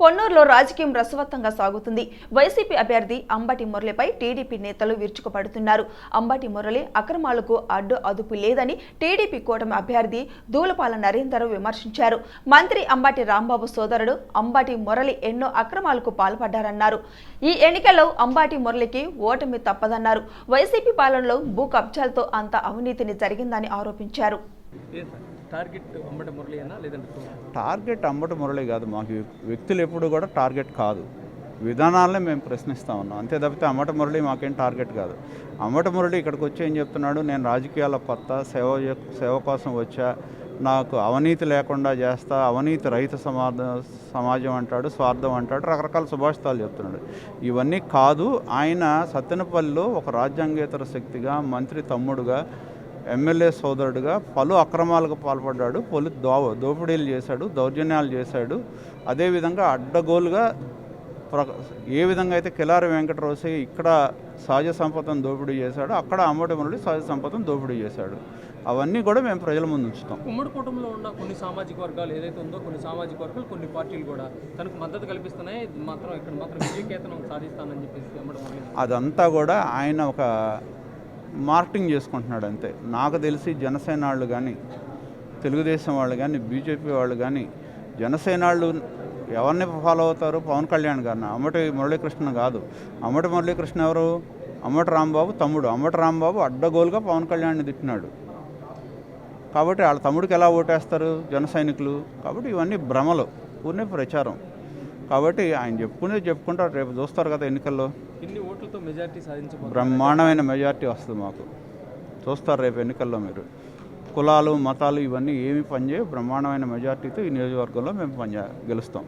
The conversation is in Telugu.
పొన్నూరులో రాజకీయం రసవత్తంగా సాగుతుంది. వైసీపీ అభ్యర్థి అంబటి మురళిపై టీడీపీ నేతలు విరుచుకుపడుతున్నారు. అంబటి మురళి అక్రమాలకు అడ్డు అదుపు లేదని టీడీపీ కూటమి అభ్యర్థి దూలపాల నరేందర్ విమర్శించారు. మంత్రి అంబటి రాంబాబు సోదరుడు అంబటి మురళి ఎన్నో అక్రమాలకు పాల్పడ్డారన్నారు. ఈ ఎన్నికల్లో అంబాటి మురళికి ఓటమి తప్పదన్నారు. వైసీపీ పాలనలో భూ కబ్జాలతో అంత అవినీతిని జరిగిందని ఆరోపించారు. టార్గెట్ అమ్మట మురళి అన్న లేదంటే టార్గెట్ అమ్మట మురళి కాదు. మాకు వ్యక్తులు ఎప్పుడు కూడా టార్గెట్ కాదు. విధానాలనే మేము ప్రశ్నిస్తా ఉన్నాం. అంతే తప్పితే అమ్మట మురళి మాకేం టార్గెట్ కాదు. అమ్మట మురళి ఇక్కడికి వచ్చి ఏం చెప్తున్నాడు? నేను రాజకీయాల కొత్త సేవ సేవ కోసం వచ్చా. నాకు అవినీతి లేకుండా చేస్తా అవినీతి రహిత సమాజ సమాజం అంటాడు స్వార్థం అంటాడు రకరకాల సుభాషితాలు చెప్తున్నాడు. ఇవన్నీ కాదు. ఆయన సత్తెనపల్లిలో ఒక రాజ్యాంగేతర శక్తిగా మంత్రి తమ్ముడుగా ఎమ్మెల్యే సోదరుడుగా పలు అక్రమాలకు పాల్పడ్డాడు. పలు దో దోపిడీలు చేశాడు దౌర్జన్యాలు చేశాడు. అదేవిధంగా అడ్డగోలుగా ప్ర ఏ విధంగా అయితే కిలారి వెంకటరోసి ఇక్కడ సహజ సంపదను దోపిడీ చేశాడో అక్కడ అమ్మటి మురళి సహజ సంపదను దోపిడీ చేశాడు. అవన్నీ కూడా మేము ప్రజల ముందు ఉంచుతాం. ఉమ్మడి కుటుంబంలో ఉన్న కొన్ని సామాజిక వర్గాలు ఏదైతే ఉందో కొన్ని సామాజిక వర్గాలు కొన్ని పార్టీలు కూడా తనకు మద్దతు కల్పిస్తున్నాయి. మాత్రం ఇక్కడ మాత్రం విజయకేతనం సాధిస్తానని చెప్పేసి అదంతా కూడా ఆయన ఒక మార్కెటింగ్ చేసుకుంటున్నాడు అంతే. నాకు తెలిసి జనసేన వాళ్ళు కానీ తెలుగుదేశం వాళ్ళు కానీ బీజేపీ వాళ్ళు కానీ జనసేన వాళ్ళు ఎవరిని ఫాలో అవుతారు? పవన్ కళ్యాణ్ గారిని. అమ్మటి మురళీకృష్ణ కాదు. అమ్మటి మురళీకృష్ణ ఎవరు? అమ్మటి రాంబాబు తమ్ముడు. అమ్మటి రాంబాబు అడ్డగోలుగా పవన్ కళ్యాణ్ని తిట్టినాడు. కాబట్టి వాళ్ళ తమ్ముడికి ఎలా ఓటేస్తారు జన సైనికులు? కాబట్టి ఇవన్నీ భ్రమలు. పూర్ణ ప్రచారం. కాబట్టి ఆయన చెప్పుకునే చెప్పుకుంటారు. రేపు చూస్తారు కదా ఎన్నికల్లో. ఇన్ని ఓట్లతో మెజారిటీ సాధించబోతున్నారు. బ్రహ్మాండమైన మెజారిటీ వస్తుంది మాకు. చూస్తారు రేపు ఎన్నికల్లో మీరు. కులాలు మతాలు ఇవన్నీ ఏమి పనిచేయ బ్రహ్మాండమైన మెజారిటీతో ఈ నియోజకవర్గంలో మేము పనిచే గెలుస్తాం.